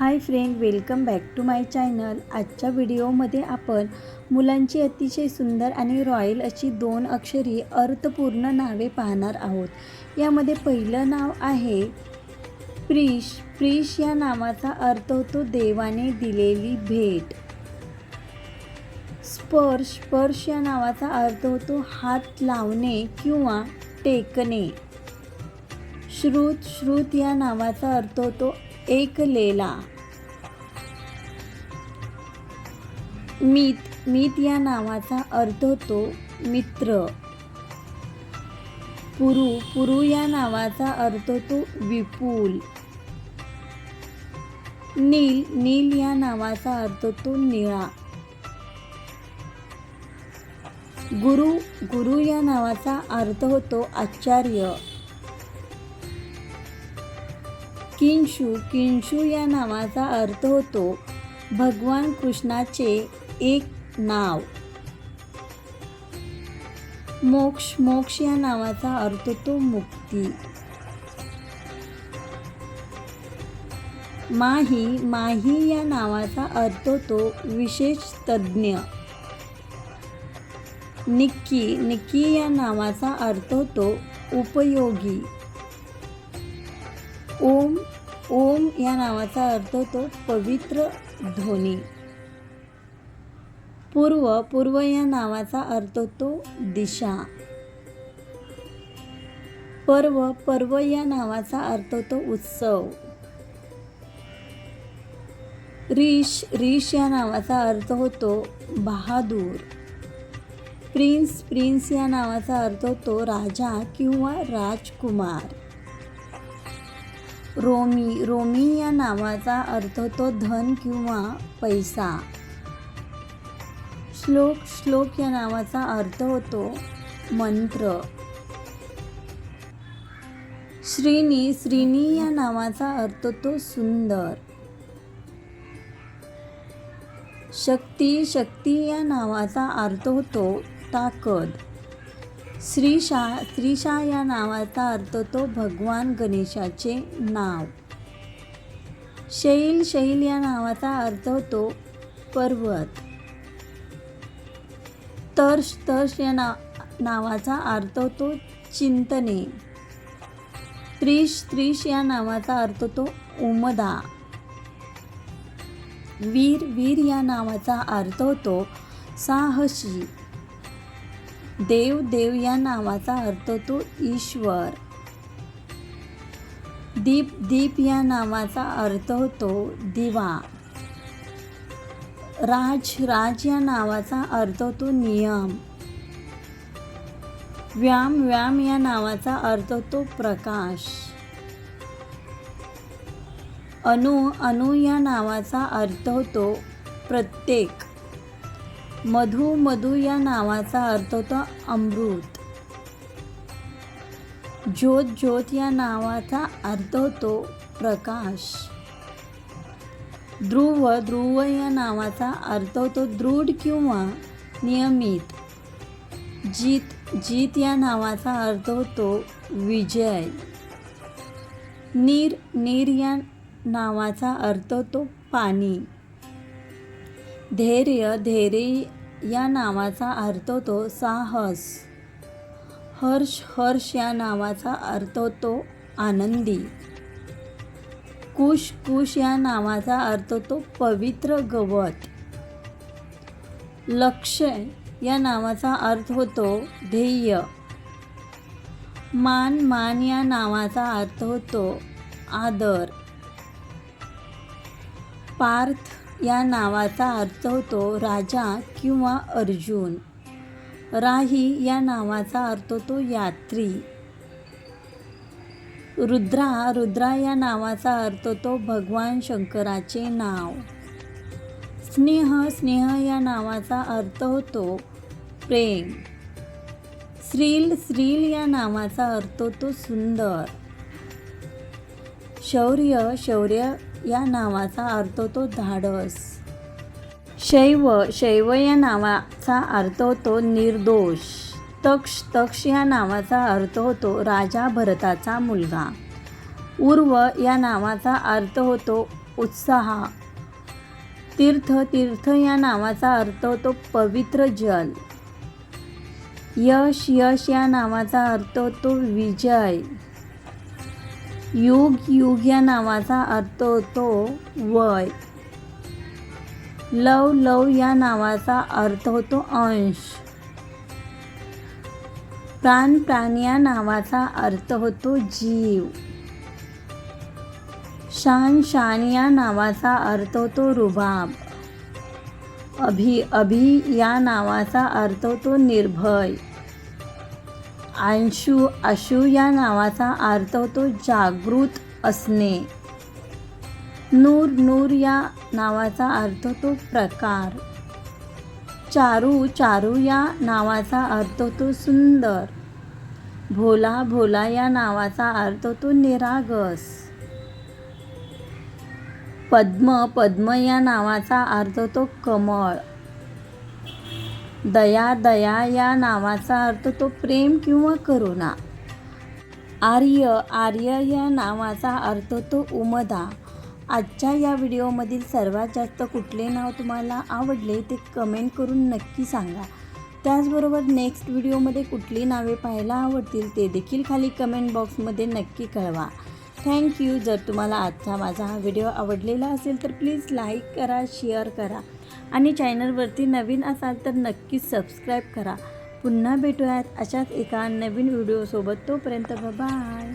Hi friend welcome back to my channel. आजच्या व्हिडिओमध्ये आपण मुलांची अतिशय सुंदर आणि रॉयल अशी दोन अक्षरी अर्थपूर्ण नावे पाहणार आहोत. यामध्ये पहिलं नाव आहे प्रिश. प्रिश या नावाचा अर्थ होतो देवाने दिलेली भेट. स्पर्श. स्पर्श या नावाचा अर्थ होतो हात लावणे किंवा टेकणे. श्रुत. श्रुत या नावाचा अर्थ होतो एकलेला. मित मित या नावाचा अर्थ होतो मित्र. पुरु पुरु या नावाचा अर्थ होतो विपुल. नील नील या नावाचा अर्थ होतो निळा. गुरु गुरु या नावाचा अर्थ होतो आचार्य. किंशू किंशू या नावाचा अर्थ होतो भगवान कृष्णाचे एक नाव. मोक्ष मोक्ष या नावाचा अर्थ होतो मुक्ती. माही माही या नावाचा अर्थ होतो विशेष तज्ज्ञ. निक्की निक्की या नावाचा अर्थ होतो उपयोगी. ओम ओम या नावाचा अर्थ होतो पवित्र ध्वनी. पूर्व पूर्व या नावाचा अर्थ होतो दिशा. पर्व पर्व या नावाचा अर्थ होतो उत्सव. रीश रीश या नावाचा अर्थ होतो बहादूर. प्रिन्स प्रिन्स या नावाचा अर्थ होतो राजा किंवा राजकुमार. रोमी रोमी या नावाचा अर्थ तो धन किंवा पैसा. श्लोक श्लोक या नावाचा अर्थ होतो मंत्र. श्रीनी श्रीनी या नावाचा अर्थ तो सुंदर. शक्ती शक्ती या नावाचा अर्थ होतो ताकद. श्रीशा श्रीशा या नावाचा अर्थ होतो भगवान गणेशाचे नाव. शैल शैल या नावाचा अर्थ होतो पर्वत. तर्श तर्श या ना नावाचा अर्थ होतो चिंतने. त्रिश त्रिश या नावाचा अर्थ होतो उमदा. वीर वीर या नावाचा अर्थ होतो साहसी. देव देव या नावाचा अर्थ होतो ईश्वर. दीप दीप या नावाचा अर्थ होतो दिवा. राज राज या नावाचा अर्थ होतो नियम. व्याम व्याम या नावाचा अर्थ होतो प्रकाश. अनु अनु या नावाचा अर्थ होतो प्रत्येक. मधु मधु या नावाचा अर्थ होतो अमृत. ज्योत ज्योत या नावाचा अर्थ होतो प्रकाश. ध्रुव ध्रुव या नावाचा अर्थ होतो दृढ किंवा नियमित. जीत जीत या नावाचा अर्थ होतो विजय. नीर नीर या नावाचा अर्थ होतो पाणी. धैर्य धैर्य या नावाचा अर्थ होतो साहस. हर्ष हर्ष या नावाचा अर्थ होतो आनंदी. कुश कुश या नावाचा अर्थ होतो पवित्र गवत. लक्ष या नावाचा अर्थ होतो ध्येय. मान मान या नावाचा अर्थ होतो आदर. पार्थ या नावाचा अर्थ होतो राजा किंवा अर्जुन. राही या नावाचा अर्थ होतो यात्री. रुद्रा रुद्रा या नावाचा अर्थ होतो भगवान शंकराचे नाव. स्नेह स्नेह या नावाचा अर्थ होतो प्रेम. श्रील श्रील या नावाचा अर्थ होतो सुंदर. शौर्य शौर्य या नावाचा अर्थ होतो धाडस. शैव शैव या नावाचा अर्थ होतो निर्दोष. तक्ष तक्ष या नावाचा अर्थ होतो राजा भरताचा मुलगा. उर्व या नावाचा अर्थ होतो उत्साह. तीर्थ तीर्थ या नावाचा अर्थ होतो पवित्र जल. यश यश या नावाचा अर्थ होतो विजय. युग युग या नावाचा अर्थ होतो वय. लव लव या नावाचा अर्थ होतो अंश. प्राण प्राण या नावाचा अर्थ होतो जीव. शान शान या नावाचा अर्थ होतो रुबाब. अभि अभि या नावाचा अर्थ होतो निर्भय. अंशू अशू या नावाचा अर्थ होतो जागृत असणे. नूर नूर या नावाचा अर्थ होतो प्रकार. चारू चारू या नावाचा अर्थ होतो सुंदर. भोला भोला या नावाचा अर्थ होतो निरागस. पद्म पद्म या नावाचा अर्थ होतो कमळ. दया दया या नावाचा अर्थ तो प्रेम किंवा करुणा. आर्य आर्य या नावाचा अर्थ तो उमदा. आजच्या या व्हिडिओमधील सर्वात जास्त कुठले नाव तुम्हाला आवडले ते कमेंट करून नक्की सांगा. त्याचबरोबर नेक्स्ट व्हिडिओमध्ये कुठली नावे पाहायला आवडतील ते देखील खाली कमेंट बॉक्समध्ये नक्की कळवा. थँक्यू जर तुम्हाला आजचा माझा हा व्हिडिओ आवडलेला असेल तर प्लीज लाईक करा शेअर करा. आणि चॅनलवरती नवीन असाल तर नक्कीच सबस्क्राईब करा. पुन्हा भेटूयात अशाच एका नवीन व्हिडिओसोबत तोपर्यंत बाय